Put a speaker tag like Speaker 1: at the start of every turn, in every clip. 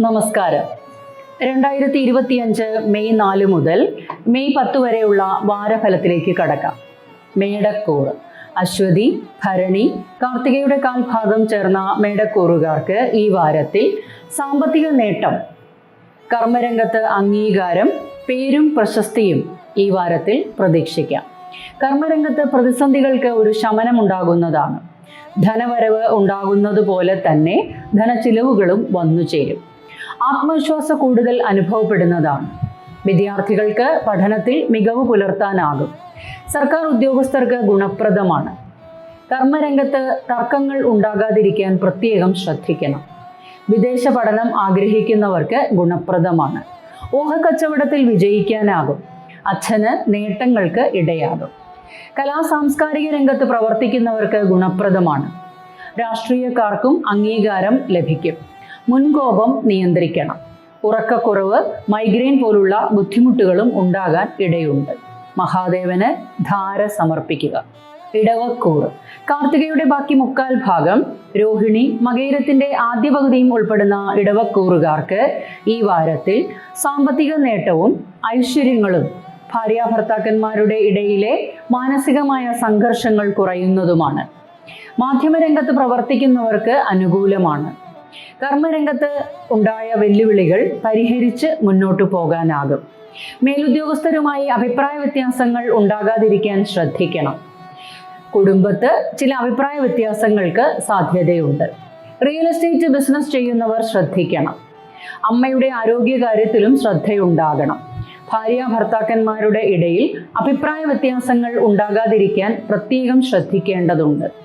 Speaker 1: നമസ്കാരം. രണ്ടായിരത്തി ഇരുപത്തിയഞ്ച് മെയ് നാല് മുതൽ മെയ് പത്ത് വരെയുള്ള വാരഫലത്തിലേക്ക് കടക്കാം. മേടക്കൂർ. അശ്വതി ഭരണി കാർത്തികയുടെ കാൽഭാഗം ചേർന്ന മേടക്കൂറുകാർക്ക് ഈ വാരത്തിൽ സാമ്പത്തിക നേട്ടം കർമ്മരംഗത്ത് അംഗീകാരം പേരും പ്രശസ്തിയും ഈ വാരത്തിൽ പ്രതീക്ഷിക്കാം. കർമ്മരംഗത്ത് പ്രതിസന്ധികൾക്ക് ഒരു ശമനം ഉണ്ടാകുന്നതാണ് ധനവരവ് ഉണ്ടാകുന്നത് പോലെ തന്നെ ധനച്ചിലവുകളും വന്നു ചേരും. ആത്മവിശ്വാസ കൂടുതൽ അനുഭവപ്പെടുന്നതാണ്. വിദ്യാർത്ഥികൾക്ക് പഠനത്തിൽ മികവ് പുലർത്താനാകും. സർക്കാർ ഉദ്യോഗസ്ഥർക്ക് ഗുണപ്രദമാണ്. കർമ്മരംഗത്ത് തർക്കങ്ങൾ ഉണ്ടാകാതിരിക്കാൻ പ്രത്യേകം ശ്രദ്ധിക്കണം. വിദേശ പഠനം ആഗ്രഹിക്കുന്നവർക്ക് ഗുണപ്രദമാണ്. ഊഹക്കച്ചവടത്തിൽ വിജയിക്കാനാകും. അച്ഛന് നേട്ടങ്ങൾക്ക് ഇടയാകും. കലാ സാംസ്കാരിക രംഗത്ത് പ്രവർത്തിക്കുന്നവർക്ക് ഗുണപ്രദമാണ്. രാഷ്ട്രീയക്കാർക്കും അംഗീകാരം ലഭിക്കും. മുൻകോപം നിയന്ത്രിക്കണം. ഉറക്കക്കുറവ് മൈഗ്രെയിൻ പോലുള്ള ബുദ്ധിമുട്ടുകളും ഉണ്ടാകാൻ ഇടയുണ്ട്. മഹാദേവന് ധാര സമർപ്പിക്കുക. ഇടവക്കൂറ്. കാർത്തികയുടെ ബാക്കി മുക്കാൽ ഭാഗം രോഹിണി മകേരത്തിന്റെ ആദ്യ പകുതിയും ഉൾപ്പെടുന്ന ഇടവക്കൂറുകാർക്ക് ഈ വാരത്തിൽ സാമ്പത്തിക നേട്ടവും ഐശ്വര്യങ്ങളും ഭാര്യാഭർത്താക്കന്മാരുടെ ഇടയിലെ മാനസികമായ സംഘർഷങ്ങൾ കുറയുന്നതുമാണ്. മാധ്യമരംഗത്ത് പ്രവർത്തിക്കുന്നവർക്ക് അനുകൂലമാണ്. കർമ്മരംഗത്ത് ഉണ്ടായ വെല്ലുവിളികൾ പരിഹരിച്ച് മുന്നോട്ടു പോകാനാകും. മേലുദ്യോഗസ്ഥരുമായി അഭിപ്രായ വ്യത്യാസങ്ങൾ ഉണ്ടാകാതിരിക്കാൻ ശ്രദ്ധിക്കണം. കുടുംബത്ത് ചില അഭിപ്രായ വ്യത്യാസങ്ങൾക്ക് സാധ്യതയുണ്ട്. റിയൽ എസ്റ്റേറ്റ് ബിസിനസ് ചെയ്യുന്നവർ ശ്രദ്ധിക്കണം. അമ്മയുടെ ആരോഗ്യ കാര്യത്തിലും ശ്രദ്ധയുണ്ടാകണം. ഭാര്യ ഭർത്താക്കന്മാരുടെ ഇടയിൽ അഭിപ്രായ വ്യത്യാസങ്ങൾ ഉണ്ടാകാതിരിക്കാൻ പ്രത്യേകം ശ്രദ്ധിക്കേണ്ടതുണ്ട്.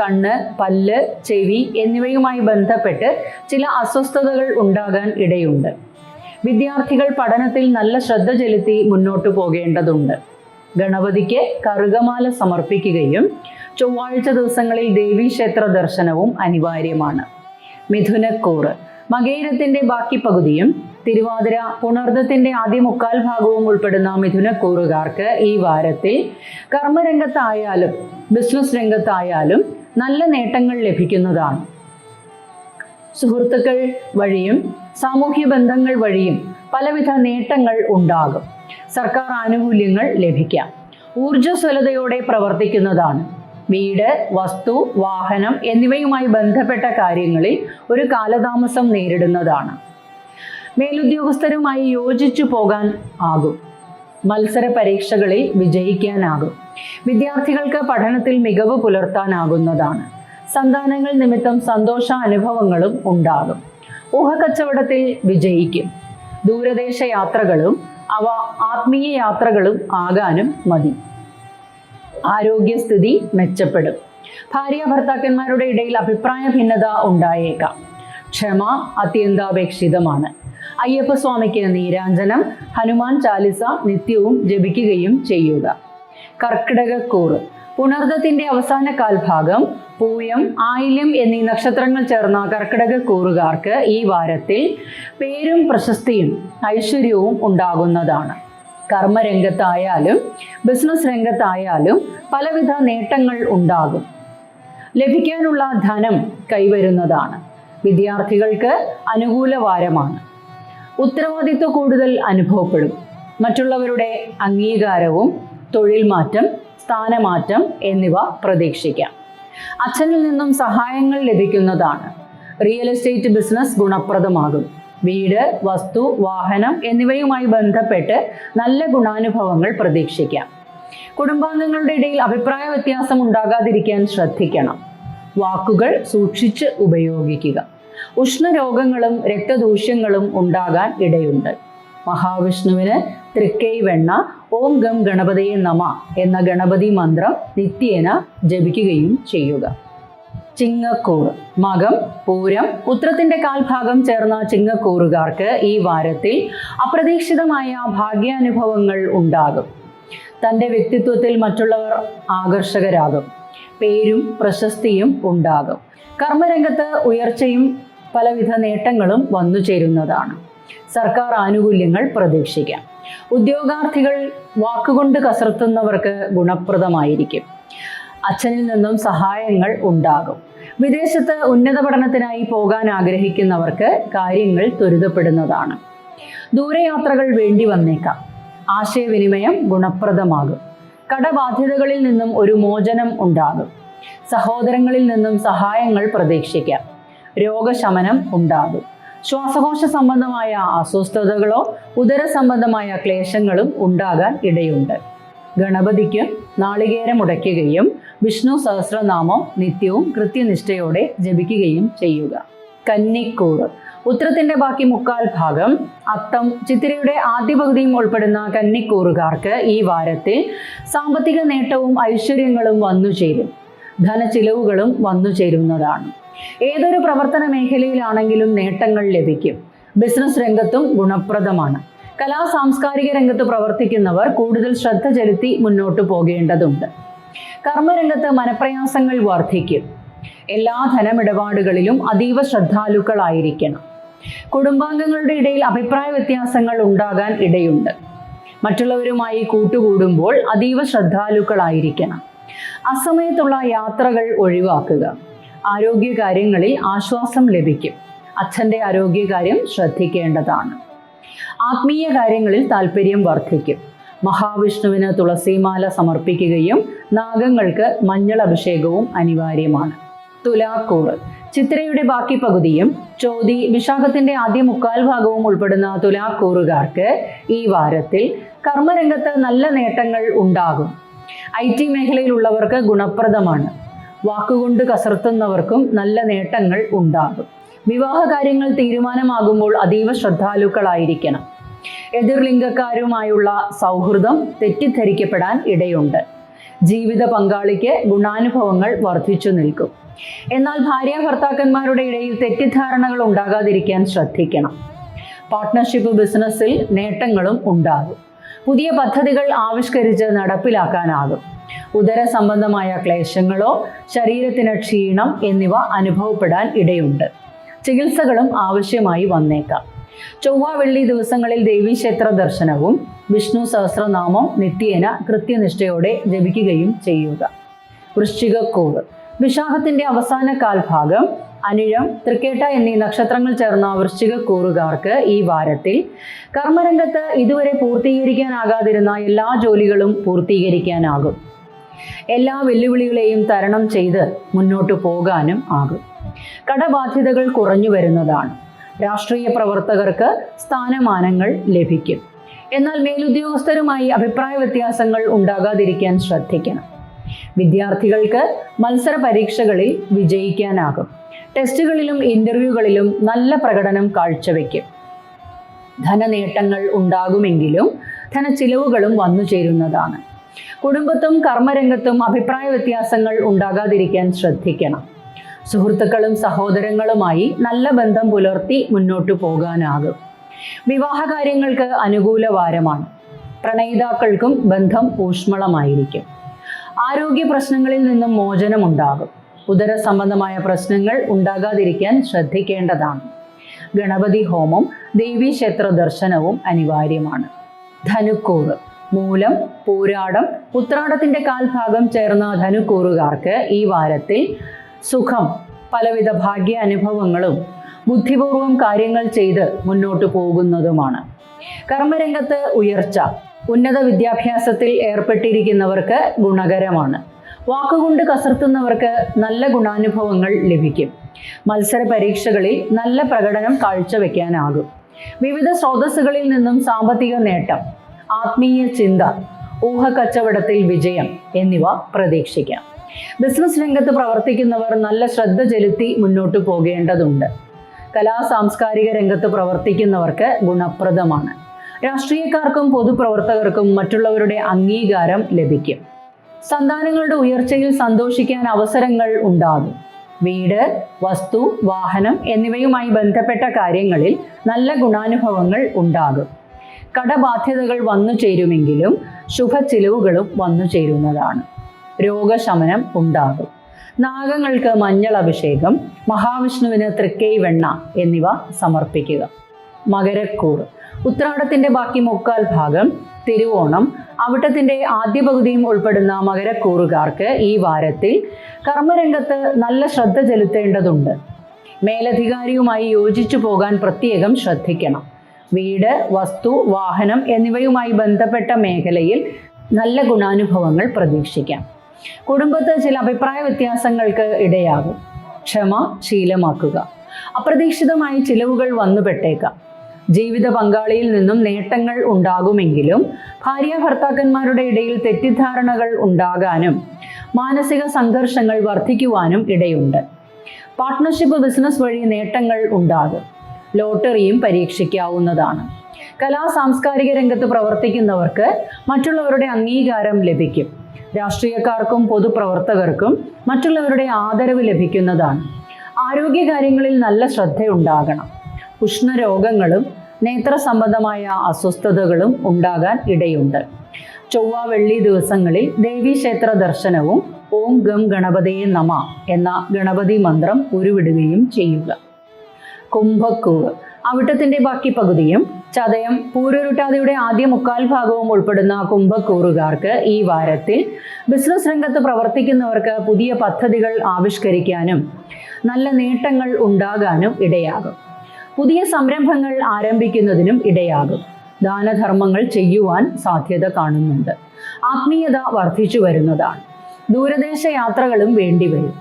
Speaker 1: കണ്ണ് പല്ല് ചെവി എന്നിവയുമായി ബന്ധപ്പെട്ട് ചില അസ്വസ്ഥതകൾ ഉണ്ടാകാൻ ഇടയുണ്ട്. വിദ്യാർത്ഥികൾ പഠനത്തിൽ നല്ല ശ്രദ്ധ ചെലുത്തി മുന്നോട്ടു പോകേണ്ടതുണ്ട്. ഗണപതിക്ക് കറുകമാല സമർപ്പിക്കുകയും ചൊവ്വാഴ്ച ദിവസങ്ങളിൽ ദേവീക്ഷേത്ര ദർശനവും അനിവാര്യമാണ്. മിഥുനക്കൂറ് മകേരത്തിന്റെ ബാക്കി പകുതിയും തിരുവാതിര പുണർദത്തിന്റെ ആദ്യ മുക്കാൽ ഭാഗവും ഉൾപ്പെടുന്ന മിഥുനക്കൂറുകാർക്ക് ഈ വാരത്തിൽ കർമ്മരംഗത്തായാലും ബിസിനസ് രംഗത്തായാലും നല്ല നേട്ടങ്ങൾ ലഭിക്കുന്നതാണ്. സുഹൃത്തുക്കൾ വഴിയും സാമൂഹ്യ ബന്ധങ്ങൾ വഴിയും പലവിധ നേട്ടങ്ങൾ ഉണ്ടാകും. സർക്കാർ ആനുകൂല്യങ്ങൾ ലഭിക്കാം. ഊർജസ്വലതയോടെ പ്രവർത്തിക്കുന്നതാണ്. വീട് വസ്തു വാഹനം എന്നിവയുമായി ബന്ധപ്പെട്ട കാര്യങ്ങളിൽ ഒരു കാലതാമസം നേരിടുന്നതാണ്. മേലുദ്യോഗസ്ഥരുമായി യോജിച്ചു പോകാൻ ആകും. മത്സര പരീക്ഷകളിൽ വിജയിക്കാനാകും. വിദ്യാർത്ഥികൾക്ക് പഠനത്തിൽ മികവ് പുലർത്താനാകുന്നതാണ്. സന്താനങ്ങൾ നിമിത്തം സന്തോഷ അനുഭവങ്ങളും ഉണ്ടാകും. ഊഹക്കച്ചവടത്തിൽ വിജയിക്കും. ദൂരദേശ യാത്രകളും അവ ആത്മീയ യാത്രകളും ആകാനും മതി. ആരോഗ്യസ്ഥിതി മെച്ചപ്പെടും. ഭാര്യ ഭർത്താക്കന്മാരുടെ ഇടയിൽ അഭിപ്രായ ഭിന്നത ഉണ്ടായേക്കാം. ക്ഷമ അത്യന്താപേക്ഷിതമാണ്. അയ്യപ്പസ്വാമിക്ക് നീരാഞ്ജനം ഹനുമാൻ ചാലിസ നിത്യവും ജപിക്കുകയും ചെയ്യുക. കർക്കിടകക്കൂറ്. പുണർദത്തിന്റെ അവസാന കാൽഭാഗം പൂയം ആയില്യം എന്നീ നക്ഷത്രങ്ങൾ ചേർന്ന കർക്കിടക കൂറുകാർക്ക് ഈ വാരത്തിൽ പേരും പ്രശസ്തിയും ഐശ്വര്യവും ഉണ്ടാകുന്നതാണ്. കർമ്മരംഗത്തായാലും ബിസിനസ് രംഗത്തായാലും പലവിധ നേട്ടങ്ങൾ ഉണ്ടാകും. ലഭിക്കാനുള്ള ധനം കൈവരുന്നതാണ്. വിദ്യാർത്ഥികൾക്ക് അനുകൂല വാരമാണ് ഉത്തരവാദിത്വ കൂടുതൽ അനുഭവപ്പെടും. മറ്റുള്ളവരുടെ അംഗീകാരവും തൊഴിൽ മാറ്റം സ്ഥാനമാറ്റം എന്നിവ പ്രതീക്ഷിക്കാം. അച്ഛനിൽ നിന്നും സഹായങ്ങൾ ലഭിക്കുന്നതാണ്. റിയൽ എസ്റ്റേറ്റ് ബിസിനസ് ഗുണപ്രദമാകും. വീട് വസ്തു വാഹനം എന്നിവയുമായി ബന്ധപ്പെട്ട് നല്ല ഗുണാനുഭവങ്ങൾ പ്രതീക്ഷിക്കാം. കുടുംബാംഗങ്ങളുടെ ഇടയിൽ അഭിപ്രായ വ്യത്യാസം ഉണ്ടാകാതിരിക്കാൻ ശ്രദ്ധിക്കണം. വാക്കുകൾ സൂക്ഷിച്ച് ഉപയോഗിക്കുക. ഉഷ്ണരോഗങ്ങളും രക്തദൂഷ്യങ്ങളും ഉണ്ടാകാൻ ഇടയുണ്ട്. മഹാവിഷ്ണുവിന് തൃക്കൈ വെണ്ണ ഓം ഗം ഗണപതയെ നമ എന്ന ഗണപതി മന്ത്രം നിത്യേന ജപിക്കുകയും ചെയ്യുക. ചിങ്ങക്കൂർ മകം പൂരം ഉത്രത്തിന്റെ കാൽഭാഗം ചേർന്ന ചിങ്ങക്കൂറുകാർക്ക് ഈ വാരത്തിൽ അപ്രതീക്ഷിതമായ ഭാഗ്യാനുഭവങ്ങൾ ഉണ്ടാകും. തന്റെ വ്യക്തിത്വത്തിൽ മറ്റുള്ളവർ ആകർഷകരാകും. പേരും പ്രശസ്തിയും ഉണ്ടാകും. കർമ്മരംഗത്ത് ഉയർച്ചയും പലവിധ നേട്ടങ്ങളും വന്നു ചേരുന്നതാണ്. സർക്കാർ ആനുകൂല്യങ്ങൾ പ്രതീക്ഷിക്കാം. ഉദ്യോഗാർത്ഥികൾ വാക്കുകൊണ്ട് കസർത്തുന്നവർക്ക് ഗുണപ്രദമായിരിക്കും. അച്ഛനിൽ നിന്നും സഹായങ്ങൾ ഉണ്ടാകും. വിദേശത്ത് ഉന്നത പഠനത്തിനായി പോകാൻ ആഗ്രഹിക്കുന്നവർക്ക് കാര്യങ്ങൾ ത്വരിതപ്പെടുന്നതാണ്. ദൂരയാത്രകൾ വേണ്ടി വന്നേക്കാം. ആശയവിനിമയം ഗുണപ്രദമാകും. കടബാധ്യതകളിൽ നിന്നും ഒരു മോചനം ഉണ്ടാകും. സഹോദരങ്ങളിൽ നിന്നും സഹായങ്ങൾ പ്രതീക്ഷിക്കാം. രോഗശമനം ഉണ്ടാകും. ശ്വാസകോശ സംബന്ധമായ അസ്വസ്ഥതകളോ ഉദര സംബന്ധമായ ക്ലേശങ്ങളും ഉണ്ടാകാൻ ഇടയുണ്ട്. ഗണപതിക്ക് നാളികേരം ഉടയ്ക്കുകയും വിഷ്ണു സഹസ്രനാമം നിത്യവും കൃത്യനിഷ്ഠയോടെ ജപിക്കുകയും ചെയ്യുക. കന്നിക്കൂറ് ഉത്തരത്തിന്റെ ബാക്കി മുക്കാൽ ഭാഗം അത്തം ചിത്തിരയുടെ ആദ്യ പകുതിയും ഉൾപ്പെടുന്ന കന്നിക്കൂറുകാർക്ക് ഈ വാരത്തിൽ സാമ്പത്തിക നേട്ടവും ഐശ്വര്യങ്ങളും വന്നു ചേരും ധനച്ചിലവുകളും വന്നു ചേരുന്നതാണ് ഏതൊരു പ്രവർത്തന മേഖലയിലാണെങ്കിലും നേട്ടങ്ങൾ ലഭിക്കും. ബിസിനസ് രംഗത്തും ഗുണപ്രദമാണ്. കലാ സാംസ്കാരിക രംഗത്ത് പ്രവർത്തിക്കുന്നവർ കൂടുതൽ ശ്രദ്ധ ചെലുത്തി മുന്നോട്ട് പോകേണ്ടതുണ്ട്. കർമ്മരംഗത്ത് മനപ്രയാസങ്ങൾ വർദ്ധിക്കും. എല്ലാ ധനമിടപാടുകളിലും അതീവ ശ്രദ്ധാലുക്കളായിരിക്കണം. കുടുംബാംഗങ്ങളുടെ ഇടയിൽ അഭിപ്രായ വ്യത്യാസങ്ങൾ ഉണ്ടാകാൻ ഇടയുണ്ട്. മറ്റുള്ളവരുമായി കൂട്ടുകൂടുമ്പോൾ അതീവ ശ്രദ്ധാലുക്കളായിരിക്കണം. അസമയത്തുള്ള യാത്രകൾ ഒഴിവാക്കുക. ആരോഗ്യകാര്യങ്ങളിൽ ആശ്വാസം ലഭിക്കും. അച്ഛന്റെ ആരോഗ്യകാര്യം ശ്രദ്ധിക്കേണ്ടതാണ്. ആത്മീയ കാര്യങ്ങളിൽ താല്പര്യം വർദ്ധിക്കും. മഹാവിഷ്ണുവിന് തുളസിമാല സമർപ്പിക്കുകയും നാഗങ്ങൾക്ക് മഞ്ഞൾ അഭിഷേകവും അനിവാര്യമാണ്. തുലാക്കൂർ ചിത്രയുടെ ബാക്കി പകുതിയും ചോതി വിശാഖത്തിന്റെ ആദ്യ മുക്കാൽ ഭാഗവും ഉൾപ്പെടുന്ന തുലാക്കൂറുകാർക്ക് ഈ വാരത്തിൽ കർമ്മരംഗത്ത് നല്ല നേട്ടങ്ങൾ ഉണ്ടാകും. ഐ ടി മേഖലയിലുള്ളവർക്ക് ഗുണപ്രദമാണ്. വാക്കുകൊണ്ട് കസർത്തുന്നവർക്കും നല്ല നേട്ടങ്ങൾ ഉണ്ടാകും. വിവാഹ കാര്യങ്ങൾ തീരുമാനമാകുമ്പോൾ അതീവ ശ്രദ്ധാലുക്കളായിരിക്കണം. എതിർലിംഗക്കാരുമായുള്ള സൗഹൃദം തെറ്റിദ്ധരിക്കപ്പെടാൻ ഇടയുണ്ട്. ജീവിത പങ്കാളിക്ക് ഗുണാനുഭവങ്ങൾ വർദ്ധിച്ചു നിൽക്കും. എന്നാൽ ഭാര്യ ഭർത്താക്കന്മാരുടെ ഇടയിൽ തെറ്റിദ്ധാരണകൾ ഉണ്ടാകാതിരിക്കാൻ ശ്രദ്ധിക്കണം. പാർട്ട്ണർഷിപ്പ് ബിസിനസ്സിൽ നേട്ടങ്ങളും ഉണ്ടാകും. പുതിയ പദ്ധതികൾ ആവിഷ്കരിച്ച് നടപ്പിലാക്കാനാകും. ഉദര സംബന്ധമായ ക്ലേശങ്ങളോ ശരീരത്തിന് ക്ഷീണം എന്നിവ അനുഭവപ്പെടാൻ ഇടയുണ്ട്. ചികിത്സകളും ആവശ്യമായി വന്നേക്കാം. ചൊവ്വ വെള്ളി ദിവസങ്ങളിൽ ദേവീക്ഷേത്ര ദർശനവും വിഷ്ണു സഹസ്രനാമം നിത്യേന കൃത്യനിഷ്ഠയോടെ ജപിക്കുകയും ചെയ്യുക. വൃശ്ചികക്കൂറ് വിശാഖത്തിന്റെ അവസാന കാൽഭാഗം അനിഴം തൃക്കേട്ട എന്നീ നക്ഷത്രങ്ങൾ ചേർന്ന വൃശ്ചികക്കൂറുകാർക്ക് ഈ വാരത്തിൽ കർമ്മരംഗത്ത് ഇതുവരെ പൂർത്തീകരിക്കാനാകാതിരുന്ന എല്ലാ ജോലികളും പൂർത്തീകരിക്കാനാകും. എല്ലാ വെല്ലുവിളികളെയും തരണം ചെയ്ത് മുന്നോട്ട് പോകാനും ആകും. കടബാധ്യതകൾ കുറഞ്ഞു വരുന്നതാണ്. രാഷ്ട്രീയ പ്രവർത്തകർക്ക് സ്ഥാനമാനങ്ങൾ ലഭിക്കും. എന്നാൽ മേലുദ്യോഗസ്ഥരുമായി അഭിപ്രായ വ്യത്യാസങ്ങൾ ഉണ്ടാകാതിരിക്കാൻ ശ്രദ്ധിക്കണം. വിദ്യാർത്ഥികൾക്ക് മത്സര പരീക്ഷകളിൽ വിജയിക്കാനാകും. ടെസ്റ്റുകളിലും ഇന്റർവ്യൂകളിലും നല്ല പ്രകടനം കാഴ്ചവെക്കും. ധനനേട്ടങ്ങൾ ഉണ്ടാകുമെങ്കിലും ധനച്ചിലവുകളും വന്നു ചേരുന്നതാണ് കുടുംബത്തും കർമ്മരംഗത്തും അഭിപ്രായ വ്യത്യാസങ്ങൾ ഉണ്ടാകാതിരിക്കാൻ ശ്രദ്ധിക്കണം. സുഹൃത്തുക്കളും സഹോദരങ്ങളുമായി നല്ല ബന്ധം പുലർത്തി മുന്നോട്ടു പോകാനാകും. വിവാഹ കാര്യങ്ങൾക്ക് അനുകൂല വാരമാണ്. പ്രണയിതാക്കൾക്കും ബന്ധം ഊഷ്മളമായിരിക്കും. ആരോഗ്യ പ്രശ്നങ്ങളിൽ നിന്നും മോചനമുണ്ടാകും. ഉദര സംബന്ധമായ പ്രശ്നങ്ങൾ ഉണ്ടാകാതിരിക്കാൻ ശ്രദ്ധിക്കേണ്ടതാണ്. ഗണപതി ഹോമം ദേവീക്ഷേത്ര ദർശനവും അനിവാര്യമാണ്. ധനുക്കൂറ്. മൂലം പൂരാടം ഉത്രാടത്തിന്റെ കാൽഭാഗം ചേർന്ന ധനുക്കൂറുകാർക്ക് ഈ വാരത്തിൽ സുഖം പലവിധ ഭാഗ്യ അനുഭവങ്ങളും ബുദ്ധിപൂർവം കാര്യങ്ങൾ ചെയ്ത് മുന്നോട്ട് പോകുന്നതുമാണ്. കർമ്മരംഗത്ത് ഉയർച്ച ഉന്നത വിദ്യാഭ്യാസത്തിൽ ഏർപ്പെട്ടിരിക്കുന്നവർക്ക് ഗുണകരമാണ്. വാക്കുകൊണ്ട് കസർത്തുന്നവർക്ക് നല്ല ഗുണാനുഭവങ്ങൾ ലഭിക്കും. മത്സര പരീക്ഷകളിൽ നല്ല പ്രകടനം കാഴ്ചവെക്കാനാകും. വിവിധ സ്രോതസ്സുകളിൽ നിന്നും സാമ്പത്തിക നേട്ടം ആത്മീയ ചിന്ത ഊഹ കച്ചവടത്തിൽ വിജയം എന്നിവ പ്രതീക്ഷിക്കാം. ബിസിനസ് രംഗത്ത് പ്രവർത്തിക്കുന്നവർ നല്ല ശ്രദ്ധ ചെലുത്തി മുന്നോട്ട് പോകേണ്ടതുണ്ട്. കലാ സാംസ്കാരിക രംഗത്ത് പ്രവർത്തിക്കുന്നവർക്ക് ഗുണപ്രദമാണ്. രാഷ്ട്രീയക്കാർക്കും പൊതുപ്രവർത്തകർക്കും മറ്റുള്ളവരുടെ അംഗീകാരം ലഭിക്കും. സന്താനങ്ങളുടെ ഉയർച്ചയിൽ സന്തോഷിക്കാൻ അവസരങ്ങൾ ഉണ്ടാകും. വീട് വസ്തു വാഹനം എന്നിവയുമായി ബന്ധപ്പെട്ട കാര്യങ്ങളിൽ നല്ല ഗുണാനുഭവങ്ങൾ ഉണ്ടാകും. കടബാധ്യതകൾ വന്നു ചേരുമെങ്കിലും ശുഭച്ചിലവുകളും വന്നു ചേരുന്നതാണ്. രോഗശമനം ഉണ്ടാകും. നാഗങ്ങൾക്ക് മഞ്ഞൾ അഭിഷേകം മഹാവിഷ്ണുവിന് തൃക്കൈ വെണ്ണ എന്നിവ സമർപ്പിക്കുക. മകരക്കൂർ ഉത്രാടത്തിന്റെ ബാക്കി മുക്കാൽ ഭാഗം തിരുവോണം. അവിട്ടത്തിന്റെ ആദ്യ പകുതിയും ഉൾപ്പെടുന്ന മകരക്കൂറുകാർക്ക് ഈ വാരത്തിൽ കർമ്മരംഗത്ത് നല്ല ശ്രദ്ധ ചെലുത്തേണ്ടതുണ്ട്. മേലധികാരിയുമായി യോജിച്ചു പോകാൻ പ്രത്യേകം ശ്രദ്ധിക്കണം. വീട് വസ്തു വാഹനം എന്നിവയുമായി ബന്ധപ്പെട്ട മേഖലയിൽ നല്ല ഗുണാനുഭവങ്ങൾ പ്രതീക്ഷിക്കാം. കുടുംബത്ത് ചില അഭിപ്രായ വ്യത്യാസങ്ങൾക്ക് ഇടയാകും. ക്ഷമ ശീലമാക്കുക. അപ്രതീക്ഷിതമായി ചിലവുകൾ വന്നുപെട്ടേക്കാം. ജീവിത പങ്കാളിയിൽ നിന്നും നേട്ടങ്ങൾ ഉണ്ടാകുമെങ്കിലും ഭാര്യ ഭർത്താക്കന്മാരുടെ ഇടയിൽ തെറ്റിദ്ധാരണകൾ ഉണ്ടാകാനും മാനസിക സംഘർഷങ്ങൾ വർദ്ധിക്കുവാനും ഇടയുണ്ട്. പാർട്ട്ണർഷിപ്പ് ബിസിനസ് വഴി നേട്ടങ്ങൾ ഉണ്ടാകും. ലോട്ടറിയും പരീക്ഷിക്കാവുന്നതാണ്. കലാ സാംസ്കാരിക രംഗത്ത് പ്രവർത്തിക്കുന്നവർക്ക് മറ്റുള്ളവരുടെ അംഗീകാരം ലഭിക്കും. രാഷ്ട്രീയക്കാർക്കും പൊതുപ്രവർത്തകർക്കും മറ്റുള്ളവരുടെ ആദരവ് ലഭിക്കുന്നതാണ്. ആരോഗ്യകാര്യങ്ങളിൽ നല്ല ശ്രദ്ധയുണ്ടാകണം. ഉഷ്ണരോഗങ്ങളും നേത്ര സംബന്ധമായ അസ്വസ്ഥതകളും ഉണ്ടാകാൻ ഇടയുണ്ട്. ചൊവ്വ വെള്ളി ദിവസങ്ങളിൽ ദേവീക്ഷേത്ര ദർശനവും ഓം ഗം ഗണപതയെ നമ എന്ന ഗണപതി മന്ത്രം ഉരുവിടുകയും ചെയ്യുക. കുംഭക്കൂറ് അവിട്ടത്തിന്റെ ബാക്കി പകുതിയും ചതയം പൂരുരുട്ടാതിയുടെ ആദ്യ മുക്കാൽ ഭാഗവും ഉൾപ്പെടുന്ന കുംഭക്കൂറുകാർക്ക് ഈ വാരത്തിൽ ബിസിനസ് രംഗത്ത് പ്രവർത്തിക്കുന്നവർക്ക് പുതിയ പദ്ധതികൾ ആവിഷ്കരിക്കാനും നല്ല നേട്ടങ്ങൾ ഉണ്ടാകാനും ഇടയാകും. പുതിയ സംരംഭങ്ങൾ ആരംഭിക്കുന്നതിനും ഇടയാകും. ദാനധർമ്മങ്ങൾ ചെയ്യുവാൻ സാധ്യത കാണുന്നുണ്ട്. ആത്മീയത വർദ്ധിച്ചു വരുന്നതാണ്. ദൂരദേശ യാത്രകളും വേണ്ടിവരും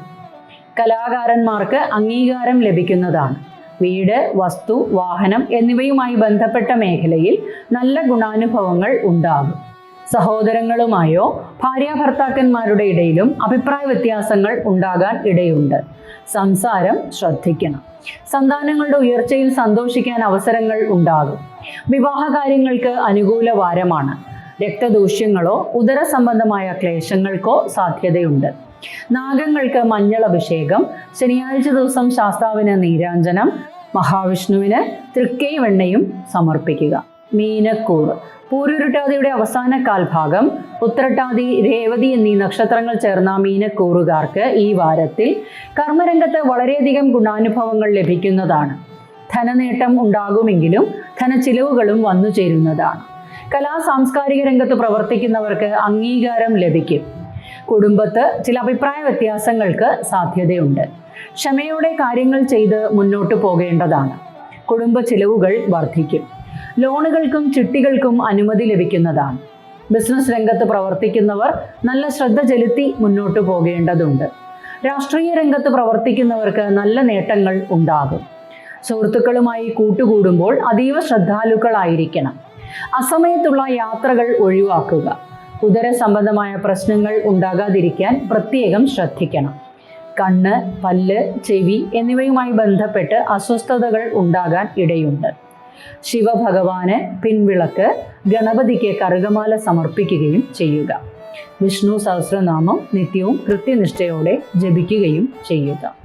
Speaker 1: കലാകാരന്മാർക്ക് അംഗീകാരം ലഭിക്കുന്നതാണ്. വീട് വസ്തു വാഹനം എന്നിവയുമായി ബന്ധപ്പെട്ട മേഖലയിൽ നല്ല ഗുണാനുഭവങ്ങൾ ഉണ്ടാകും. സഹോദരങ്ങളുമായോ ഭാര്യ ഭർത്താക്കന്മാരുടെ ഇടയിലും അഭിപ്രായ വ്യത്യാസങ്ങൾ ഉണ്ടാകാൻ ഇടയുണ്ട്. സംസാരം ശ്രദ്ധിക്കണം. സന്താനങ്ങളുടെ ഉയർച്ചയിൽ സന്തോഷിക്കാൻ അവസരങ്ങൾ ഉണ്ടാകും. വിവാഹ കാര്യങ്ങൾക്ക് അനുകൂല വാരമാണ്. രക്തദൂഷ്യങ്ങളോ ഉദര സംബന്ധമായ ക്ലേശങ്ങൾക്കോ സാധ്യതയുണ്ട്. നാഗങ്ങൾക്ക് മഞ്ഞൾ അഭിഷേകം ശനിയാഴ്ച ദിവസം ശാസ്താവിന് നീരാഞ്ജനം മഹാവിഷ്ണുവിന് തൃക്കൈ വെണ്ണയും സമർപ്പിക്കുക. മീനക്കൂർ. പൂരുരുട്ടാതിയുടെ അവസാന കാൽഭാഗം. ഉത്രട്ടാതി രേവതി എന്നീ നക്ഷത്രങ്ങൾ ചേർന്ന മീനക്കൂറുകാർക്ക് ഈ വാരത്തിൽ കർമ്മരംഗത്ത് വളരെയധികം ഗുണാനുഭവങ്ങൾ ലഭിക്കുന്നതാണ്. ധനനേട്ടം ഉണ്ടാകുമെങ്കിലും ധനച്ചിലവുകളും വന്നു ചേരുന്നതാണ് കലാ സാംസ്കാരിക രംഗത്ത് പ്രവർത്തിക്കുന്നവർക്ക് അംഗീകാരം ലഭിക്കും. കുടുംബത്ത് ചില അഭിപ്രായ വ്യത്യാസങ്ങൾക്ക് സാധ്യതയുണ്ട്. ക്ഷമയോടെ കാര്യങ്ങൾ ചെയ്ത് മുന്നോട്ട് പോകേണ്ടതാണ്. കുടുംബ ചിലവുകൾ വർദ്ധിക്കും. ലോണുകൾക്കും ചിട്ടികൾക്കും അനുമതി ലഭിക്കുന്നതാണ്. ബിസിനസ് രംഗത്ത് പ്രവർത്തിക്കുന്നവർ നല്ല ശ്രദ്ധ ചെലുത്തി മുന്നോട്ട് പോകേണ്ടതുണ്ട്. രാഷ്ട്രീയ രംഗത്ത് പ്രവർത്തിക്കുന്നവർക്ക് നല്ല നേട്ടങ്ങൾ ഉണ്ടാകും. സുഹൃത്തുക്കളുമായി കൂട്ടുകൂടുമ്പോൾ അതീവ ശ്രദ്ധാലുക്കളായിരിക്കണം. അസമയത്തുള്ള യാത്രകൾ ഒഴിവാക്കുക. ഉദര സംബന്ധമായ പ്രശ്നങ്ങൾ ഉണ്ടാകാതിരിക്കാൻ പ്രത്യേകം ശ്രദ്ധിക്കണം. കണ്ണ് പല്ല് ചെവി എന്നിവയുമായി ബന്ധപ്പെട്ട് അസ്വസ്ഥതകൾ ഉണ്ടാകാൻ ഇടയുണ്ട്. ശിവഭഗവാന് പിൻവിളക്ക് ഗണപതിക്ക് കറുകമാല സമർപ്പിക്കുകയും ചെയ്യുക. വിഷ്ണു സഹസ്രനാമം നിത്യവും കൃത്യനിഷ്ഠയോടെ ജപിക്കുകയും ചെയ്യുക.